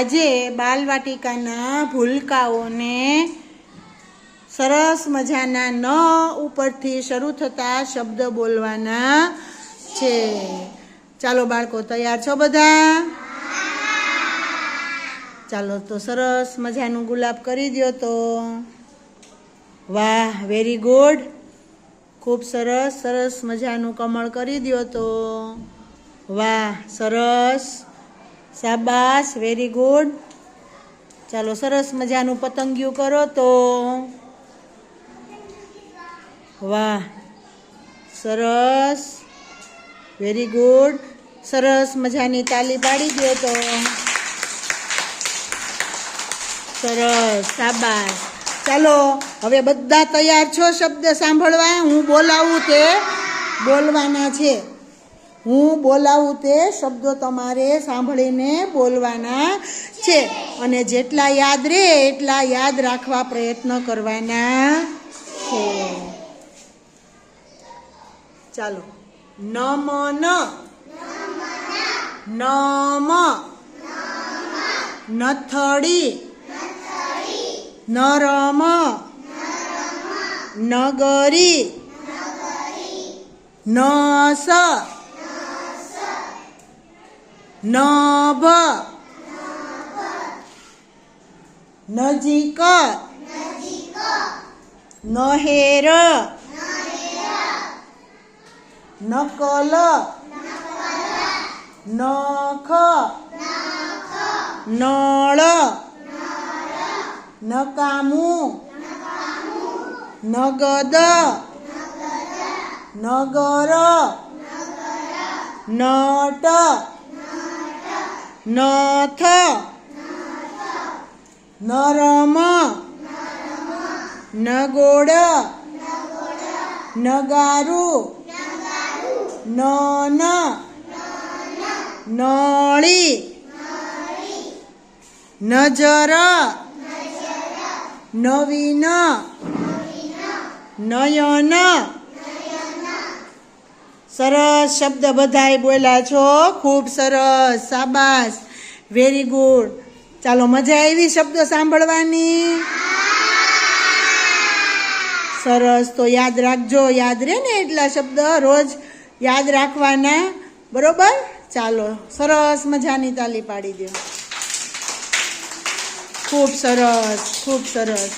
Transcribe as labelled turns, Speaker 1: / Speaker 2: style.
Speaker 1: આજે બાલવાટિકાના ભૂલકાઓને સરસ મજાના ન ઉપરથી શરૂ થતા શબ્દ બોલવાના છે. ચાલો બાળકો, તૈયાર છો બધા? ચાલો તો સરસ મજાનું ગુલાબ કરી દ્યો તો. વાહ વેરી ગુડ ખૂબ સરસ સરસ મજાનું કમળ કરી દ્યો તો. વાહ, સરસ. શાબાશ વેરી ગુડ ચાલો, સરસ મજાનું પતંગિયું કરો તો. વાહ, સરસ. વેરી ગુડ સરસ મજાની તાલી પાડી દો તો. સરસ, શાબાશ. ચાલો, હવે બધા તૈયાર છો શબ્દ સાંભળવા? હું બોલાવું તે. બોલવાના છે. હું બોલાવું તે શબ્દો તમારે સાંભળીને બોલવાના છે. અને જેટલા યાદ રહે એટલા યાદ રાખવા પ્રયત્ન કરવાના છે. ચાલો. નમ ન નમ. નથડી નરમ. નગરી. નસ. નભ નજીક. નહેર. નકલ. નખ. નળ. નકામું. નગદ. નગર. નટ. નથ. નરમ. નગોડ નગારું. નન. નળી. નજર. નવીન. નયન. સરસ શબ્દ બધાય બોલ્યા છો. ખૂબ સરસ, સાબાસ. વેરી ગુડ ચાલો, મજા આવી શબ્દ સાંભળવાની? સરસ. તો યાદ રાખજો. યાદ રહે ને એટલા શબ્દ? રોજ યાદ રાખવાના. બરોબર? ચાલો, સરસ મજાની તાલી પાડી દો. ખૂબ સરસ ખૂબ સરસ.